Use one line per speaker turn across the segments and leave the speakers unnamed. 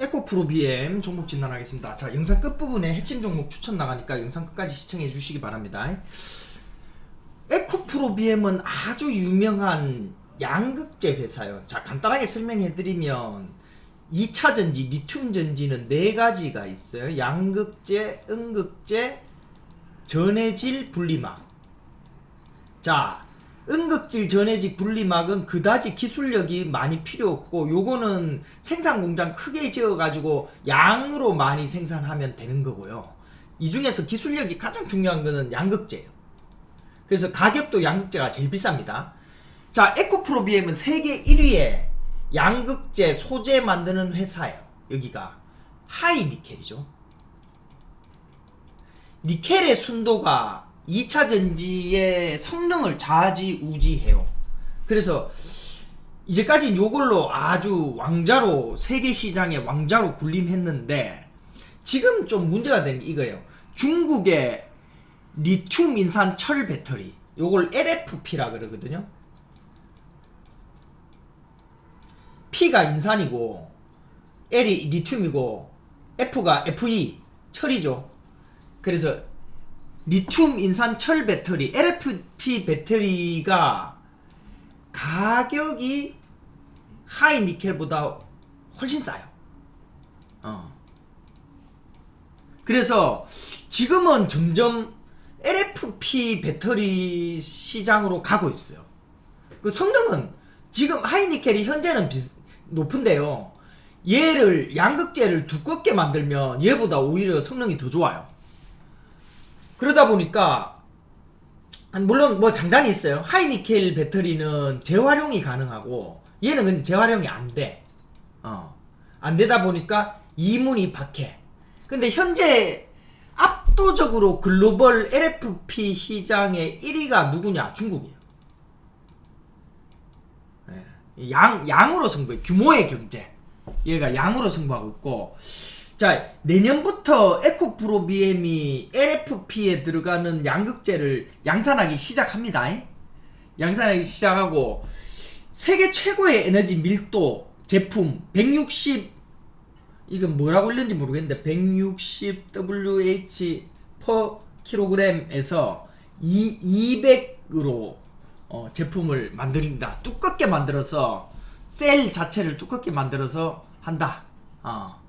에코프로 BM 종목 진단하겠습니다. 자, 영상 끝부분에 핵심 종목 추천 나가니까 영상 끝까지 시청해 주시기 바랍니다. 에코프로 BM은 아주 유명한 양극재 회사요. 자, 간단하게 설명해 드리면 2차 전지, 리튬 전지는 네 가지가 있어요. 양극재, 음극재, 전해질, 분리막. 자, 음극질 전해질 분리막은 그다지 기술력이 많이 필요 없고 요거는 생산 공장 크게 지어 가지고 양으로 많이 생산하면 되는 거고요. 이 중에서 기술력이 가장 중요한 거는 양극재예요. 그래서 가격도 양극재가 제일 비쌉니다. 자, 에코프로 BM은 세계 1위의 양극재 소재 만드는 회사예요. 여기가 하이 니켈이죠. 니켈의 순도가 2차 전지의 성능을 좌지우지해요. 그래서 이제까지 요걸로 아주 왕자로 세계 시장의 왕자로 군림했는데 지금 좀 문제가 된게 이거예요. 중국의 리튬 인산 철 배터리 요걸 LFP라 그러거든요. P가 인산이고 L이 리튬이고 F가 FE 철이죠. 그래서 리튬 인산 철 배터리 LFP 배터리가 가격이 하이 니켈보다 훨씬 싸요. 어. 그래서 지금은 점점 LFP 배터리 시장으로 가고 있어요. 그 성능은 지금 하이니켈이 현재는 비슷, 높은데요. 얘를 양극재를 두껍게 만들면 얘보다 오히려 성능이 더 좋아요. 그러다 보니까 물론 뭐 장단이 있어요. 하이니켈 배터리는 재활용이 가능하고 얘는 근데 재활용이 안 돼. 어. 안 되다 보니까 이문이 박해. 근데 현재 압도적으로 글로벌 LFP 시장의 1위가 누구냐? 중국이에요. 예. 양 양으로 승부해 규모의 경제. 얘가 양으로 승부하고 있고 자 내년부터 에코프로 BM이 LFP에 들어가는 양극재를 양산하기 시작합니다. 양산하기 시작하고 세계 최고의 에너지 밀도 제품 160 이건 뭐라고 읽는지 모르겠는데 160 WH per 킬로그램에서 200으로 어, 제품을 만든다. 두껍게 만들어서 셀 자체를 두껍게 만들어서 한다. 어.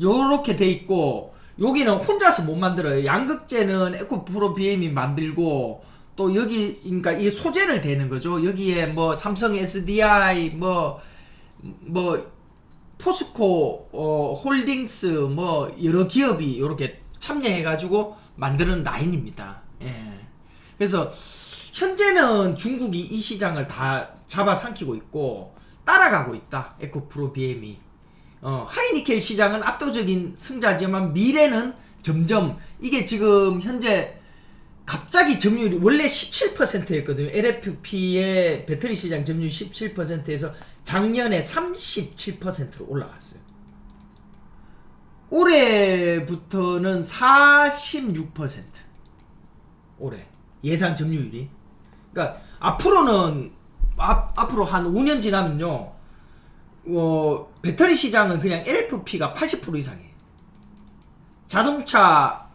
요렇게 돼 있고 여기는 혼자서 못 만들어요. 양극재는 에코 프로 BM이 만들고 또 여기 그러니까 이 소재를 대는 거죠. 여기에 뭐 삼성 SDI 뭐뭐 포스코 어, 홀딩스 뭐 여러 기업이 이렇게 참여해 가지고 만드는 라인입니다. 예. 그래서 현재는 중국이 이 시장을 다 잡아삼키고 있고 따라가고 있다. 에코프로 BM이. 어, 하이니켈 시장은 압도적인 승자지만 미래는 점점 이게 지금 현재 갑자기 점유율이 원래 17%였거든요. LFP의 배터리 시장 점유율 17%에서 작년에 37%로 올라갔어요. 올해부터는 46%. 올해 예상 점유율이. 그러니까 앞으로는 앞, 앞으로 한 5년 지나면요. 어, 배터리 시장은 그냥 LFP가 80% 이상이에요. 자동차,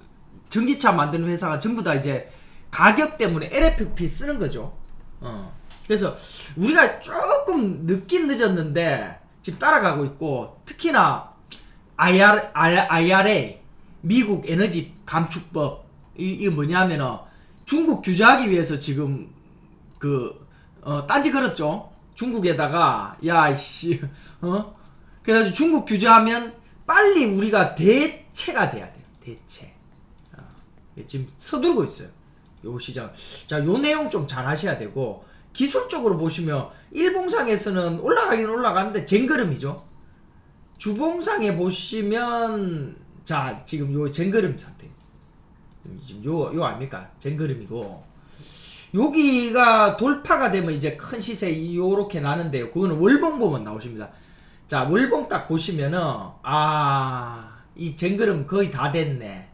전기차 만드는 회사가 전부 다 이제 가격 때문에 LFP 쓰는 거죠. 어. 그래서 우리가 조금 늦긴 늦었는데 지금 따라가고 있고 특히나 IR, IRA 미국 에너지 감축법 이, 이게 뭐냐면은 중국 규제하기 위해서 지금 그 어, 딴지 걸었죠. 중국에다가 야씨 어 그래가지고 중국 규제하면 빨리 우리가 대체가 돼야 돼요. 대체. 어, 지금 서두르고 있어요. 요 시장. 자, 요 내용 좀 잘 하셔야 되고 기술적으로 보시면 일봉상에서는 올라가긴 올라가는데 쟁걸음이죠. 주봉상에 보시면 자 지금 요 쟁걸음 상태. 지금 요 요 아닙니까? 쟁걸음이고 여기가 돌파가 되면 이제 큰 시세 요렇게 나는데요. 그거는 월봉 보면 나오십니다. 자 월봉 딱 보시면은 아 이 쟁걸음 거의 다 됐네.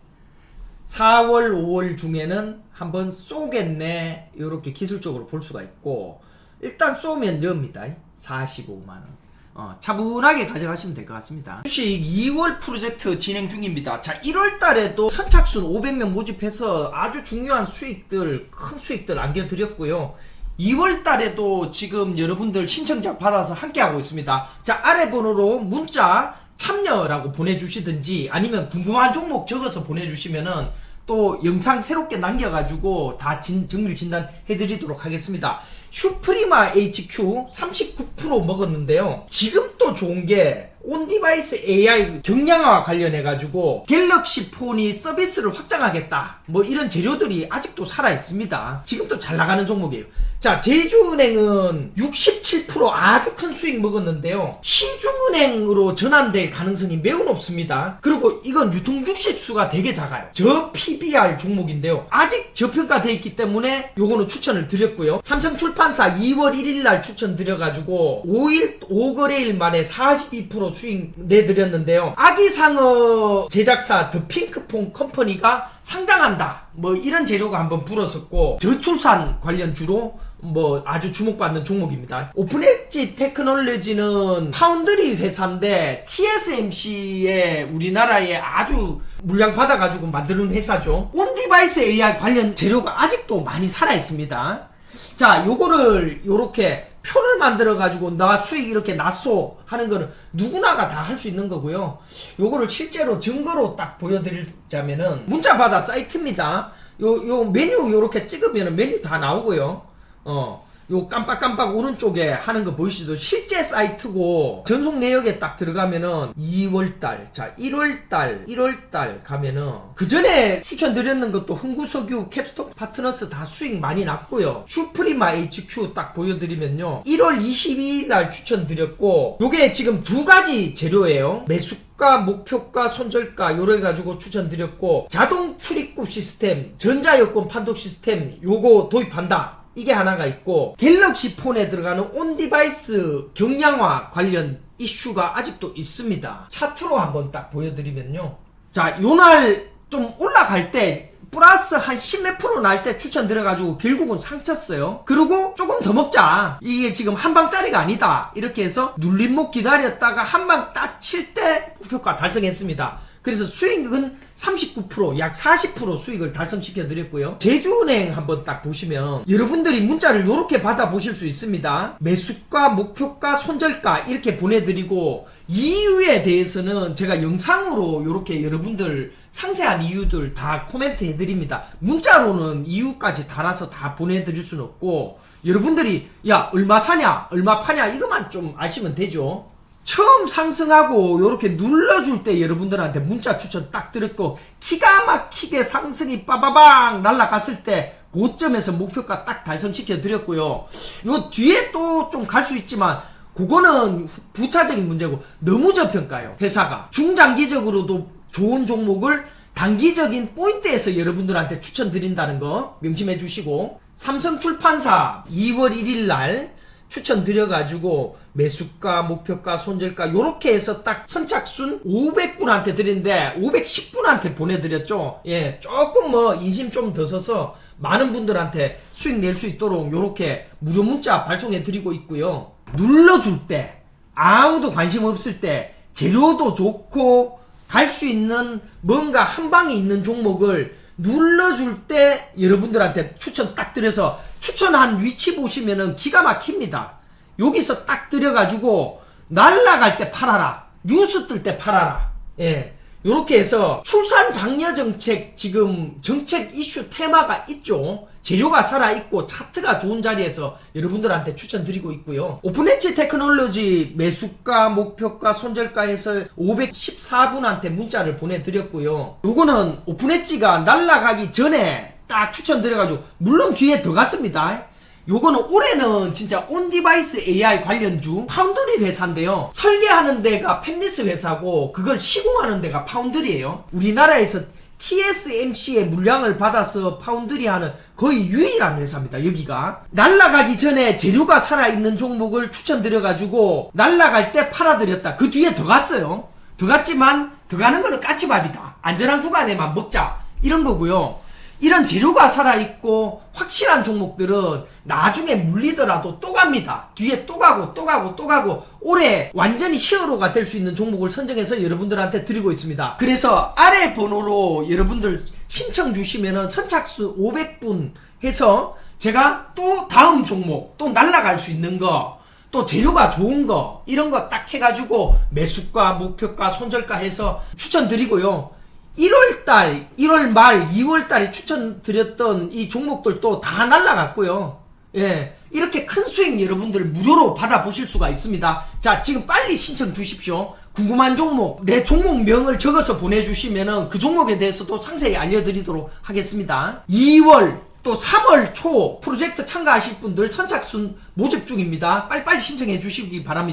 4월, 5월 중에는 한번 쏘겠네. 이렇게 기술적으로 볼 수가 있고 일단 쏘면 엽니다. 45만 원. 어, 차분하게 가져가시면 될 것 같습니다. 주식 2월 프로젝트 진행 중입니다. 자, 1월 달에도 선착순 500명 모집해서 아주 중요한 수익들, 큰 수익들 안겨드렸고요. 2월 달에도 지금 여러분들 신청자 받아서 함께하고 있습니다. 자, 아래 번호로 문자 참여라고 보내주시든지 아니면 궁금한 종목 적어서 보내주시면은 또 영상 새롭게 남겨가지고 다 진, 정밀 진단 해드리도록 하겠습니다. 슈프리마 HQ 39% 먹었는데요. 지금 또 좋은 게 온디바이스 AI 경량화 관련해가지고 갤럭시 폰이 서비스를 확장하겠다. 뭐 이런 재료들이 아직도 살아 있습니다. 지금도 잘 나가는 종목이에요. 자, 제주은행은 67% 아주 큰 수익 먹었는데요. 시중은행으로 전환될 가능성이 매우 높습니다. 그리고 이건 유통 주식 수가 되게 작아요. 저 PBR 종목인데요. 아직 저평가돼 있기 때문에 요거는 추천을 드렸고요. 삼성출판사 2월 1일 날 추천드려가지고 5일 5거래일 만에 42% 수익 내드렸는데요. 아기상어 제작사 더 핑크퐁 컴퍼니가 상장한다. 뭐 이런 재료가 한번 불었었고 저출산 관련 주로 뭐 아주 주목받는 종목입니다. 오픈엣지 테크놀로지는 파운드리 회사인데 TSMC의 우리나라에 아주 물량 받아가지고 만드는 회사죠. 온디바이스 AI 관련 재료가 아직도 많이 살아 있습니다. 자, 요거를 요렇게 표를 만들어 가지고 나 수익 이렇게 났소 하는 거는 누구나가 다 할 수 있는 거고요. 요거를 실제로 증거로 딱 보여드리자면은 문자 받아 사이트입니다. 요 요 메뉴 요렇게 찍으면은 메뉴 다 나오고요. 어. 요 깜빡깜빡 오른쪽에 하는 거 보이시죠? 실제 사이트고 전송 내역에 딱 들어가면은 2월달, 자 1월달, 1월달 가면은 그 전에 추천드렸는 것도 흥구석유, 캡스톤 파트너스 다 수익 많이 났고요. 슈프리마 HQ 딱 보여드리면요. 1월 22일 날 추천드렸고 요게 지금 두 가지 재료예요. 매수 가, 목표가, 손절가 요래 가지고 추천드렸고 자동 출입구 시스템, 전자여권 판독 시스템 요거 도입한다. 이게 하나가 있고 갤럭시 폰에 들어가는 온 디바이스 경량화 관련 이슈가 아직도 있습니다. 차트로 한번 딱 보여드리면요. 자, 요날 좀 올라갈 때 플러스 한 10몇 프로 날 때 추천 들어가지고 결국은 상쳤어요. 그리고 조금 더 먹자. 이게 지금 한 방짜리가 아니다. 이렇게 해서 눌림목 기다렸다가 한 방 딱 칠 때 목표가 달성했습니다. 그래서 수익은 39%약 40% 수익을 달성시켜 드렸고요. 제주은행 한번 딱 보시면 여러분들이 문자를 이렇게 받아 보실 수 있습니다. 매수가, 목표가, 손절가 이렇게 보내드리고 이유에 대해서는 제가 영상으로 이렇게 여러분들 상세한 이유들 다 코멘트 해드립니다. 문자로는 이유까지 달아서 다 보내드릴 수는 없고 여러분들이 야 얼마 사냐 얼마 파냐 이것만 좀 아시면 되죠. 처음 상승하고 이렇게 눌러줄 때 여러분들한테 문자 추천 딱 드렸고 기가 막히게 상승이 빠바방 날아갔을 때 고점에서 목표가 딱 달성시켜 드렸고요. 요 뒤에 또 좀 갈 수 있지만 그거는 부차적인 문제고 너무 저평가요 회사가 중장기적으로도 좋은 종목을 단기적인 포인트에서 여러분들한테 추천드린다는 거 명심해 주시고 삼성 출판사 2월 1일 날 추천드려가지고 매수가, 목표가, 손절가 요렇게 해서 딱 선착순 500분한테 드리는데 510분한테 보내드렸죠. 예, 조금 뭐 인심 좀더 써서 많은 분들한테 수익 낼 수 있도록 요렇게 무료 문자 발송해 드리고 있고요. 눌러줄 때 아무도 관심 없을 때 재료도 좋고 갈 수 있는 뭔가 한 방에 있는 종목을 눌러줄 때 여러분들한테 추천 딱 드려서 추천한 위치 보시면은 기가 막힙니다. 여기서 딱 들여가지고 날라갈 때 팔아라. 뉴스 뜰 때 팔아라. 예. 요렇게 해서 출산 장려 정책 지금 정책 이슈 테마가 있죠. 재료가 살아있고 차트가 좋은 자리에서 여러분들한테 추천드리고 있고요. 오픈엣지 테크놀로지 매수가, 목표가, 손절가에서 514분한테 문자를 보내드렸고요. 요거는 오픈엣지가 날라가기 전에 딱 추천드려가지고 물론 뒤에 더 갔습니다. 요거는 올해는 진짜 온디바이스 AI 관련주 파운드리 회사인데요. 설계하는 데가 펜리스 회사고 그걸 시공하는 데가 파운드리예요. 우리나라에서 TSMC의 물량을 받아서 파운드리 하는 거의 유일한 회사입니다. 여기가 날라가기 전에 재료가 살아있는 종목을 추천드려가지고 날라갈 때 팔아드렸다. 그 뒤에 더 갔어요. 더 갔지만 더 가는 거는 까치밥이다. 안전한 구간에만 먹자. 이런 거고요. 이런 재료가 살아있고 확실한 종목들은 나중에 물리더라도 또 갑니다. 뒤에 또 가고 또 가고 또 가고 올해 완전히 히어로가 될 수 있는 종목을 선정해서 여러분들한테 드리고 있습니다. 그래서 아래 번호로 여러분들 신청 주시면은 선착순 500분 해서 제가 또 다음 종목 또 날라갈 수 있는 거 또 재료가 좋은 거 이런 거 딱 해가지고 매수가 목표가 손절가 해서 추천드리고요 1월달 1월 말 2월달에 추천드렸던 이 종목들도 다 날라갔고요 예 이렇게 큰 수익 여러분들 무료로 받아보실 수가 있습니다 자 지금 빨리 신청 주십시오 궁금한 종목 내 종목명을 적어서 보내주시면은 그 종목에 대해서도 상세히 알려드리도록 하겠습니다 2월 또 3월 초 프로젝트 참가하실 분들 선착순 모집 중입니다. 빨리빨리 신청해 주시기 바랍니다.